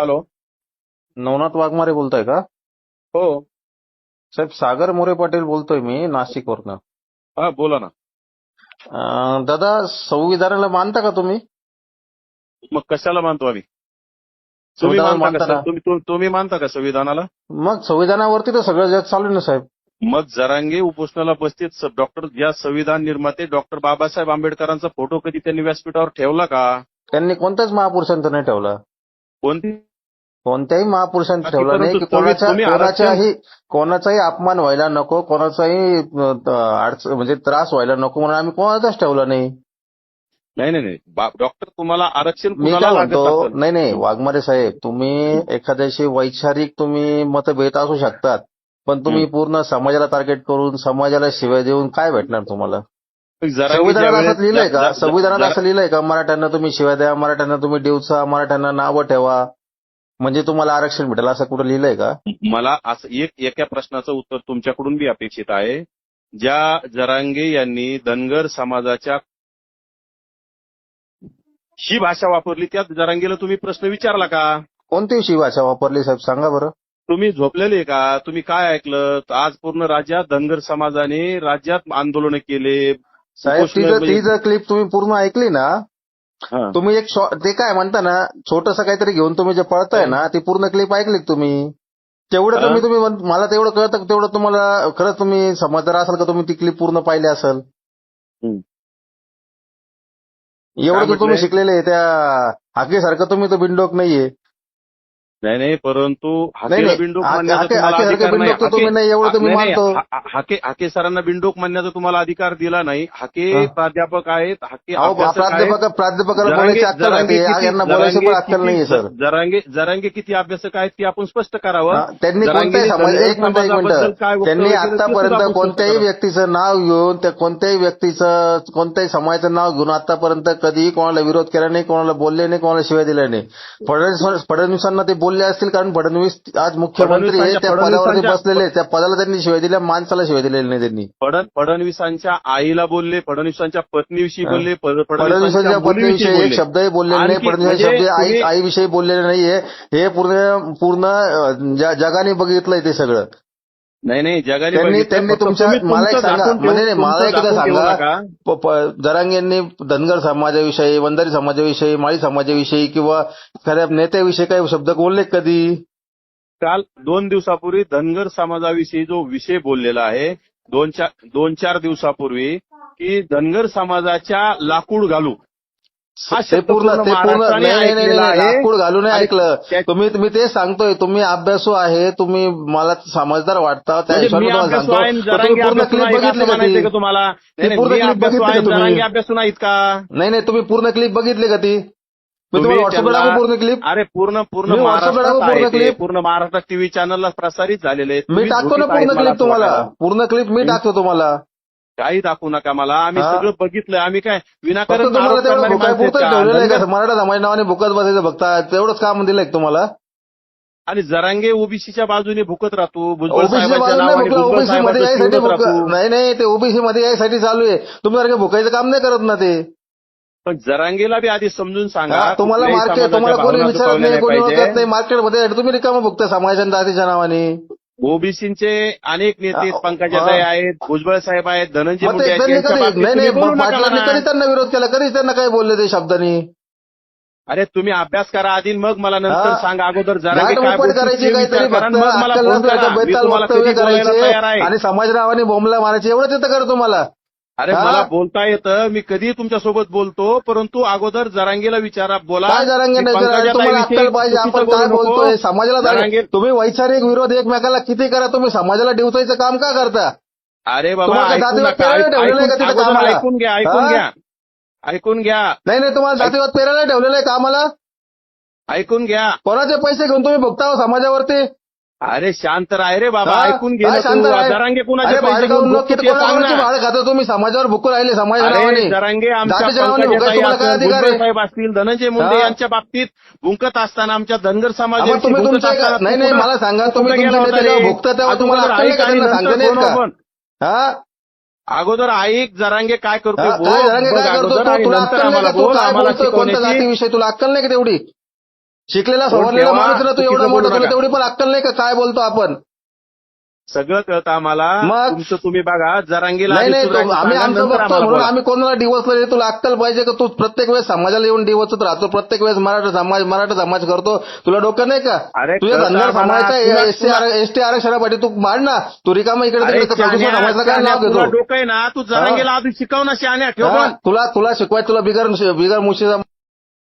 Hello. Navnath Waghmare बोलताय का? हो. साहेब सागर मोरे पाटील बोलतोय मी नाशिकवरनं. हा बोला ना. अं, दादा संविधानाला मानता का तुम्ही? मग कशाला मानतो आम्ही? तुम्ही संविधानाला मानता का मानता ना? तुम्ही तुम- तुम्ही मानता का संविधानाला मग संविधानावरती तर सगळं जग चालू आहे ना साहेब. मग जरांगे उपोषणाला उपस्थित डॉक्टर ज्या संविधान निर्माते डॉक्टर बाबासाहेब आंबेडकरांचा फोटो कधी त्यांनी व्यासपीठावर ठेवला का? त्यांनी कोणत्याच महापुरुषांचा नाही ठेवला. कोणती? कोणत्याही महापुरुषांचा बाकी ठेवला नाही की कोणाच्या कोणाच्याही कोणाचाही अपमान व्हायला नको कोणाचाही अं, त- अडच- म्हणजे त्रास व्हायला नको म्हणून आम्ही कोणाचाच ठेवला नाही. नाही नाही डॉक्टर तुम्हाला आरक्षण मी काय म्हणतो? नाही नाही. वाघमारे साहेब तुम्ही एखाद्याशी वैचारिक तुम्ही मतभेद असू शकतात पण तुम्ही पूर्ण समाजाला टार्गेट करून समाजाला शिवाय देऊन काय भेटणार तुम्हाला? संविधानात असं लिहिलंय का? संविधानात असं लिहिलंय का? मराठ्यांना तुम्ही शिवाय द्या मराठ्यांना तुम्ही डिवचा मराठ्यांना नावं ठेवा. म्हणजे तुम्हाला आरक्षण भेटेल असं कुठं लिहिलंय का? मला असं एक एका प्रश्नाचं उत्तर तुमच्याकडून बी अपेक्षित आहे. ज्या जरांगे यांनी धनगर समाजाच्या ही भाषा वापरली त्या जरांगेला तुम्ही प्रश्न विचारला का? कोणती अशी भाषा वापरली साहेब? सांगा बरं. तुम्ही झोपलेले का? तुम्ही काय ऐकलं? आज पूर्ण राज्यात धनगर समाजाने राज्यात आंदोलन केले. साहेब ती उपोषणं जर ती म्हणजे- जर क्लिप तुम्ही पूर्ण ऐकली ना. तुम्ही एक शॉ- ते काय म्हणता ना छोटस काहीतरी घेऊन तुम्ही जे पळताय ना ती पूर्ण क्लिप ऐकली तुम्ही तेवढं. तुम्ही तुम्ही मला तेवढं कळतं तेवढं तुम्हाला खरंच तुम्ही समजदार असाल का तुम्ही ती क्लिप पूर्ण पाहिली असेल. एवढं तुम्ही? शिकलेले त्या हाकेसारखं तुम्ही तर बिंडोक नाहीये नाही नाही परंतु नाही, हाकेला. बिंडोक हाके- म्हणण्याचा हाके- हाके- सरांना बिंडोक म्हणण्याचा तुम्हाला अधिकार दिला नाही. हाके. प्राध्यापक आहेत हाके प्राध्यापक प्राध्यापकाला जरांगे- जरांगे किती- अभ्यासक आहेत ते आपण स्पष्ट करावं. त्यांनी त्यांनी आतापर्यंत कोणत्याही. व्यक्तीचं नाव घेऊन त्या कोणत्याही व्यक्तीचं कोणत्याही समाजाचं नाव घेऊन आतापर्यंत कधीही कोणाला विरोध केला नाही कोणाला बोलले नाही कोणाला शिवाय दिल्या नाही. फडणवीस फडणवीसांना ते बोलले असतील कारण फडणवीस आज मुख्यमंत्री आहे त्या पदावरती फडणवीसांच्या- बसलेले आहेत. त्या पदाला त्यांनी शिवाय दिल्या माणसाला शिवाय दिलेल्या नाही त्यांनी फडण फडणवीसांच्या आईला बोलले फडणवीसांच्या पत्नीविषयी हा. बोलले फड- फडणवीसांच्या मुलीविषयी पत्नीविषयी एक बोलले. शब्दही बोललेले नाही आणखी फडणवीस म्हणजे शब्द आई तुम्ही- आईविषयी बोललेले नाहीये हे पूर्ण पूर्ण अं, जगाने बघितलंय ते सगळं नाही नाही जगाने त्यांनी तुमच्या तुम्ही मला एक सांगा. म्हणजे मला एकदा सांगा. जरांगेंनी धनगर समाजाविषयी वंजारी समाजाविषयी माळी समाजाविषयी किंवा एखाद्या नेत्याविषयी काही शब्द बोलले कधी? काल दोन दिवसापूर्वी धनगर समाजाविषयी जो विषय बोललेला आहे दोन चार दोन चार दिवसापूर्वी की धनगर समाजाच्या लाकूड घालू. हा ते पूर्ण ते पूर्ण. नाही नाही. लाकूड घालून ऐकलं. तुम्ही मी ते सांगतोय तुम्ही अभ्यासू आहे तुम्ही मला समजदार वाटता त्या म्हणजे पूर्ण क्लिप बघितली का तुम्हाला? पूर्ण अभ्यासू बघितली अभ्यासू नाहीत का? नाही नाही तुम्ही पूर्ण क्लिप बघितली का ती? पूर्ण क्लिप अरे पूर्ण पूर्ण पूर्ण clip? पूर्ण महाराष्ट्रात टीव्ही चॅनलला प्रसारित झालेले. मी टाकतो ना पूर्ण क्लिप तुम्हाला. पूर्ण क्लिप मी? टाकतो तुम्हाला. काही दाखवू नका मला. आम्ही हा? सगळं बघितलं आम्ही काय फक्त विनाकारण तुम्हाला आरोप तेवढं करणारी भुकाय माणसं आहेत पुरतं का? ठेवलेलं आहे का? धनगर- मराठा समाज नावाने भुकत बसायचं बघता तेवढंच काम दिलंय का तुम्हाला? आणि जरांगे ओबीसीच्या बाजूने भुकत राहतो. भुजबळ ओबीसी साहेबांच्या नावाने भुजबळ ओबीसी मध्ये साहेबांचं यायसाठी शिवत भुक- राहतो. नाही नाही ते ओबीसी मध्ये यायसाठी चालू आहे. तुमच्यासारखे भुकायचं काम नाही करत ना ते. पण जरांगेला बी आधी समजून सांगा. हा, तुम्हाला कुठल्याही मार्केट समाजाच्या तुम्हाला कोणी भावना विचारत दुखावल्या नाही कोणी नाही ओळखत पाहिजे. नाही मार्केटमध्ये तुम्ही रिकामं भुकता समाजाच्या जातीच्या नावाने. ओबीसीचे अनेक नेते पंकजाताई. आहेत भुजबळ साहेब आहेत धनंजय मग मुंडे ते आहेत त्यांनी यांच्या कधी बाबतीत नाही तुम्ही नाही बोलू नका पाटलांनी म्हणा. कधी त्यांना विरोध केला कधी त्यांना काय बोलले ते शब्दांनी अरे तुम्ही अभ्यास करा आधी मग मला नंतर हा. सांगा अगोदर गाठ काय उपट बोलतील करायची ते काहीतरी विचार करा आणि भक्त मग मला अक्कल फोन नसल्याचं करा मी बेताल तुम्हाला वक्तव्य कधी बोलायला तयार करायचे आहे आणि समाज नावाने बोंबला मारायचे एवढंच येतं कर तुम्हाला अरे हा? मला बोलता येतं. मी कधी तुमच्यासोबत बोलतो परंतु अगोदर जरांगेला विचारा. बोला. काय जरांगे? की नाही जरा पंकजाताईविषयी तुम्हाला अक्कल पाहिजे. चुकीचं आपण काय बोलू नको. बोलतोय? समाजाला जरांगे जरा- तुम्ही वैचारिक विरोध एकमेकाला किती करा? तुम्ही समाजाला डिवचायचं काम का करता? अरे बाबा तुम्हाला ऐकू जातीवाद नका. पेरायला ठेवलेलं आहे का ऐकून- तिथं अगोदर कामाला? ऐकून घ्या ऐकून हा? घ्या. ऐकून घ्या. नाही नाही तुम्हाला जातीवाद पेरायला ठेवलेलं आहे कामाला? ऐकून घ्या. कोणाचे पैसे घेऊन तुम्ही भुगता हो समाजावरती? अरे शांत राह रे बाबा हा? ऐकून घे काय शांत तू राह? जरांगे कुणाचे अरे पैसे बाहेर घेऊन जाऊन लोक भुगतो किती ते सांग कोणाकोणाची ना. भाडं खातो तुम्ही समाजावर भुकू राहिले समाज अरे नावाने जरांगे आमच्या जातीच्या नावाने पंकजाताई भुकायचं तुम्हाला काय असेल, अधिकार भुजबळ आहे? साहेब असतील धनंजय मुंडे हा? यांच्या बाबतीत भुंकत असताना आमच्या धनगर समाजाविषयी तुम्ही भुंकत तुमच्या असताना नाही नाही मला सांगा तू तुम्ही कुठं तुमच्या गेला होता नेत्याला रे? भुकता तेव्हा अगोदर तुम्हाला अक्कल नाही का ऐक आणि त्यांना नंतर सांगता नाहीत बोलू का आपण. हा अगोदर ऐक जरांगे काय करतो हा, काय करतो तू तुला अक्कल नाही का तू काय बोलतोय कोणत्या जातीविषयी तुला अक्कल नाही का तेवढी शिकलेला सवरलेला माणूस ना तू एवढा मोठा तुला. तेवढी पण अक्कल नाही का काय बोलतो आपण सगळं कळतं आम्हाला मग? तुमचं तुम्ही बघा जरांगीला नाही तो- आम्ही आमचं बघतो म्हणून. आम्ही कोणाला डिवोर्स तुला अक्कल पाहिजे का तू प्रत्येक वेळेस समाजाला येऊन डिवोर्सच राहतो प्रत्येक वेळेस मराठा समाज मराठा समाज करतो तुला डोकं नाही का अरे तुझ्या कळतं धनगर आम्हाला. समाजाचा तुला- एसटी एसटी आरक्षणासाठी तू मांड ना तू रिकामा इकडे तिकडे तर शहाण्या, समाजाचं काय नाव घेतो डोकं आहे ना तू जरांगीला आधी शिकव ना शहाण्या ठेव हा? तुला तुला शिकवाय तुला बिगर बिगर मुशीचा